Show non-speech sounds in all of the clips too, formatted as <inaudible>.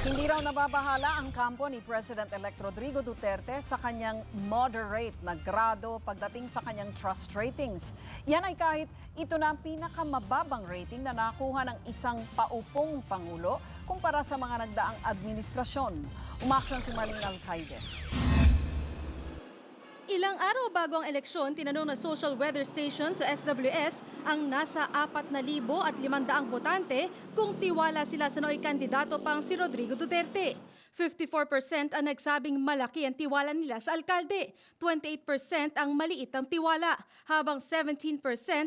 Hindi raw nababahala ang kampo ni President-elect Rodrigo Duterte sa kanyang moderate na grado pagdating sa kanyang trust ratings. Yan ay kahit ito na ang pinakamababang rating na nakuha ng isang paupong Pangulo kumpara sa mga nagdaang administrasyon. Umaksyon si Marlene Alcaide. Ilang araw bago ang eleksyon, tinanong ng social weather station sa SWS ang nasa 4,000 at 500 botante kung tiwala sila sa nooy kandidato pang si Rodrigo Duterte. 54% ang nagsabing malaki ang tiwala nila sa alkalde, 28% ang maliit ang tiwala, habang 17%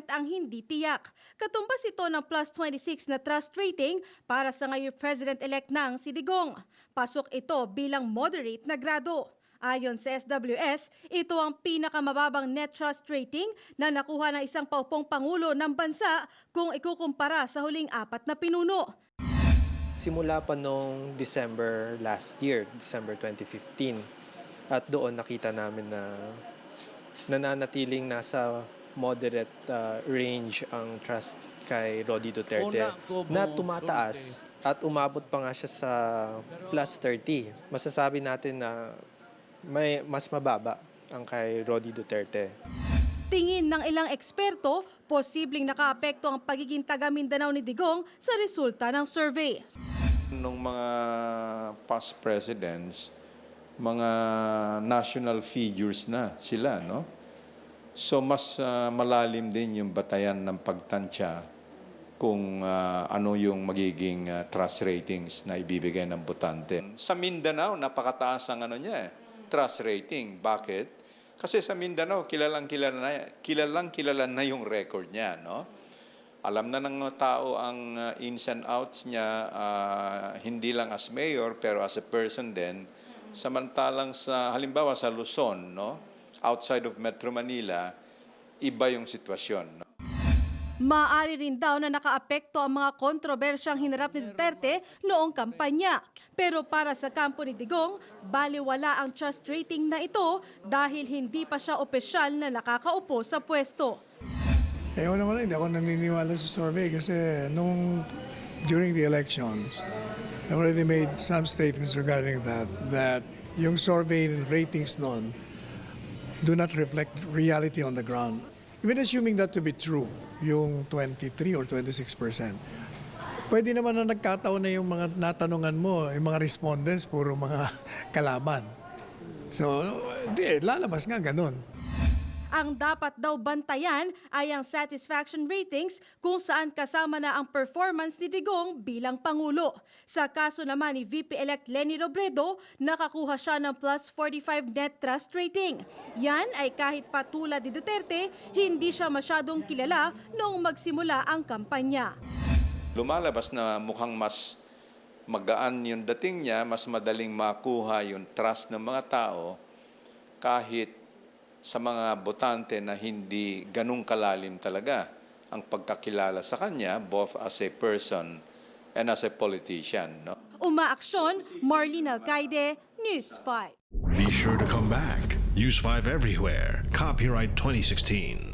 ang hindi tiyak. Katumbas ito ng plus 26 na trust rating para sa ngayon President-elect ng si Digong. Pasok ito bilang moderate na grado. Ayon sa SWS, ito ang pinakamababang net trust rating na nakuha ng isang paupong pangulo ng bansa kung ikukumpara sa huling apat na pinuno. Simula pa noong December last year, December 2015. At doon nakita namin na nananatiling nasa moderate uh, range ang trust kay Rodi Duterte na tumataas at umabot pa nga siya sa plus 30. Masasabi natin na may mas mababa ang kay Rodi Duterte. Tingin ng ilang eksperto, posibleng nakaapekto ang pagiging taga Mindanao ni Digong sa resulta ng survey. Nung mga past presidents, mga national figures na sila, no? So mas ah, malalim din yung batayan ng pagtansya kung ah, ano yung magiging ah, trust ratings na ibibigay ng botante. Sa Mindanao, napakataas ang ano niya, eh, trust rating. Bakit? Kasi sa Mindanao, kilalang kilala na, kilalang kilala na yung record niya, no? Alam na ng tao ang uh, ins and outs niya, uh, hindi lang as mayor, pero as a person din. Samantalang sa, halimbawa sa Luzon, no? outside of Metro Manila, iba yung sitwasyon. No? Maaari rin daw na nakaapekto ang mga kontrobersyang hinarap ni Duterte noong kampanya. Pero para sa kampo ni Digong, baliwala ang trust rating na ito dahil hindi pa siya opisyal na nakakaupo sa pwesto. Eh, una-una, hindi ako naniniwala sa survey kasi nung during the elections, I already made some statements regarding that, that yung survey ratings noon do not reflect reality on the ground. Even assuming that to be true, yung 23 or 26 percent, pwede naman na nagkataon na yung mga natanungan mo, yung mga respondents, puro mga <laughs> kalaban. So, di, lalabas nga ganun. Ang dapat daw bantayan ay ang satisfaction ratings kung saan kasama na ang performance ni Digong bilang Pangulo. Sa kaso naman ni VP-elect Lenny Robredo, nakakuha siya ng plus 45 net trust rating. Yan ay kahit patulad ni Duterte, hindi siya masyadong kilala noong magsimula ang kampanya. Lumalabas na mukhang mas magaan yung dating niya, mas madaling makuha yung trust ng mga tao kahit sa mga botante na hindi ganung kalalim talaga ang pagkakilala sa kanya both as a person and as a politician. No? Umaaksyon, Marlene Alcaide, News 5. Be sure to come back. Use 5 everywhere. Copyright 2016.